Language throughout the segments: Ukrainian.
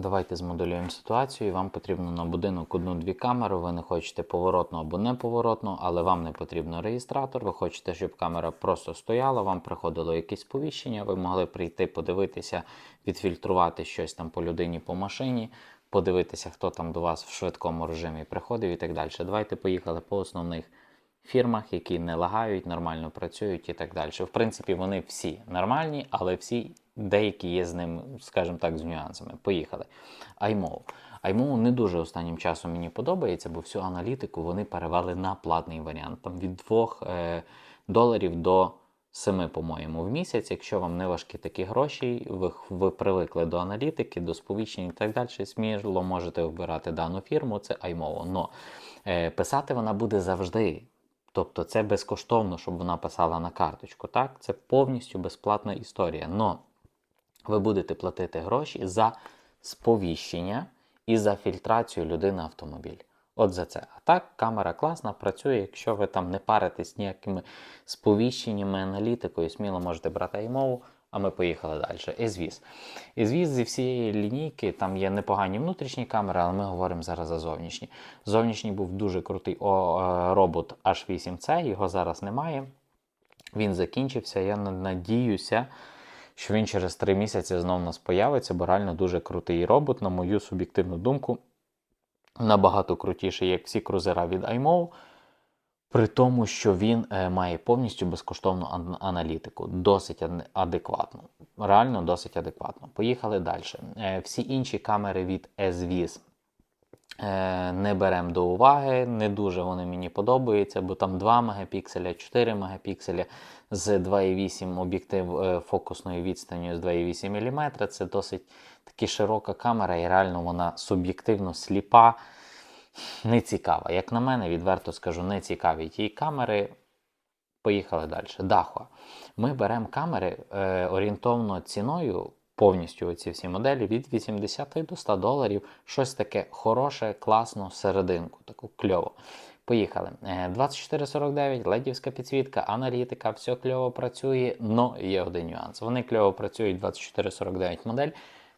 Давайте змоделюємо ситуацію. Вам потрібно на будинок одну-дві камери. Ви не хочете поворотну або неповоротну, але вам не потрібно реєстратор. Ви хочете, щоб камера просто стояла, вам приходило якесь сповіщення, ви могли прийти, подивитися, відфільтрувати щось там по людині по машині, подивитися, хто там до вас в швидкому режимі приходив і так далі. Давайте поїхали по основних фірмах, які не лагають, нормально працюють і так далі. В принципі, вони всі нормальні, але всі деякі є з ним, скажімо так, з нюансами. Поїхали. iMov. iMov не дуже останнім часом мені подобається, бо всю аналітику вони перевели на платний варіант. Там від 2 е, доларів до 7, по-моєму, в місяць. Якщо вам не важкі такі гроші, ви, ви привикли до аналітики, до сповіщень і так далі, сміло можете обирати дану фірму, це iMov. Но е, писати вона буде завжди. Тобто це безкоштовно, щоб вона писала на карточку. Так? Це повністю безплатна історія. Но ви будете платити гроші за сповіщення і за фільтрацію людини автомобіль. От за це. А так, камера класна, працює. Якщо ви там не паритесь ніякими сповіщеннями, аналітикою, сміло можете брати і мову. А ми поїхали далі. Езвіз. Езвіз зі всієї лінійки, там є непогані внутрішні камери, але ми говоримо зараз за зовнішні. Зовнішній був дуже крутий о, е, робот H8C, його зараз немає. Він закінчився. Я на- надіюся, що він через три місяці знов нас появиться, бо реально дуже крутий робот, на мою суб'єктивну думку, набагато крутіший, як всі крузера від iMov. При тому, що він е, має повністю безкоштовну аналітику, досить ад- адекватну. Реально досить адекватно. Поїхали далі. Е, всі інші камери від SVIS е, не беремо до уваги. Не дуже вони мені подобаються, бо там 2 мегапікселя, 4 мегапікселя з 2,8 об'єктив е, фокусною відстанню з 2,8 мм. Це досить таки широка камера, і реально вона суб'єктивно сліпа не цікава. Як на мене, відверто скажу, не цікаві ті камери. Поїхали далі. Дахуа. Ми беремо камери е, орієнтовно ціною, повністю оці всі моделі, від 80 до 100 доларів. Щось таке хороше, класно, серединку, таку кльово. Поїхали. Е, 2449, ледівська підсвітка, аналітика, все кльово працює, але є один нюанс. Вони кльово працюють 2449 модель.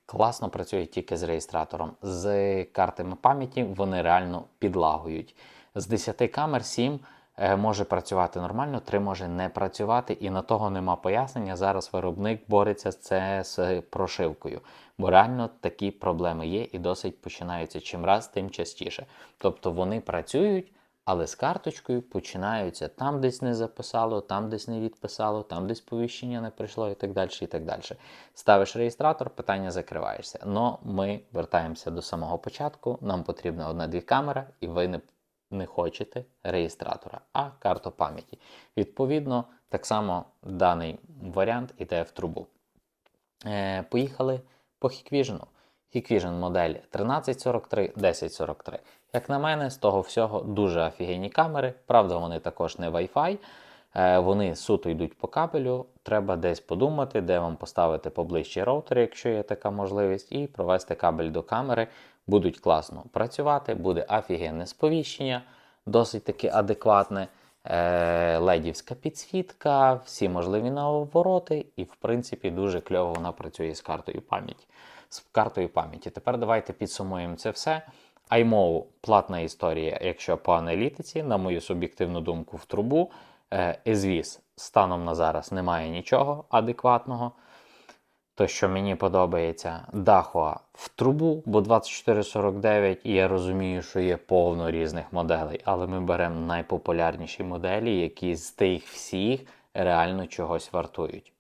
Класно працюють тільки з реєстратором. З картами пам'яті вони реально підлагують. З 10 камер 7 е, може працювати нормально, 3 може не працювати, і на того нема пояснення. Зараз виробник бореться з це з прошивкою. Бо реально такі проблеми є і досить починаються чим раз, тим частіше. Тобто вони працюють. Але з карточкою починаються там десь не записало, там десь не відписало, там десь повіщення не прийшло і так далі. і так далі. Ставиш реєстратор, питання закриваєшся. Но ми вертаємося до самого початку. Нам потрібна одна-дві камери, і ви не, не хочете реєстратора, а карту пам'яті. Відповідно, так само даний варіант іде в трубу. Е, поїхали по Hikvision. Hikvision модель 1343, 1043. Як на мене, з того всього дуже офігенні камери. Правда, вони також не Wi-Fi. Е, Вони суто йдуть по кабелю. Треба десь подумати, де вам поставити поближче роутер, якщо є така можливість, і провести кабель до камери. Будуть класно працювати, буде офігенне сповіщення, досить таки адекватне. Е, ледівська підсвітка, всі можливі навороти, і, в принципі, дуже кльово вона працює з картою пам'яті. З картою пам'яті. Тепер давайте підсумуємо це все. iMov – платна історія, якщо по аналітиці, на мою суб'єктивну думку, в трубу. Е, Езвіз станом на зараз немає нічого адекватного. То, що мені подобається, Dahua в трубу, бо 2449, і я розумію, що є повно різних моделей, але ми беремо найпопулярніші моделі, які з тих всіх реально чогось вартують.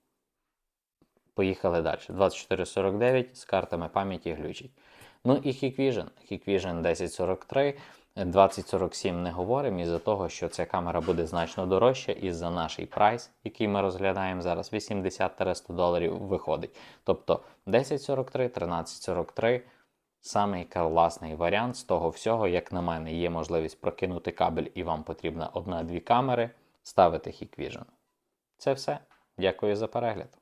Поїхали далі. 2449 з картами пам'яті глючить. Ну і Hikvision. Hikvision 1043. 2047 не говоримо із-за того, що ця камера буде значно дорожча із-за наший прайс, який ми розглядаємо зараз, 80-100 доларів виходить. Тобто 1043, 1343 самий класний варіант з того всього, як на мене, є можливість прокинути кабель і вам потрібна одна-дві камери, ставити Hikvision. Це все. Дякую за перегляд.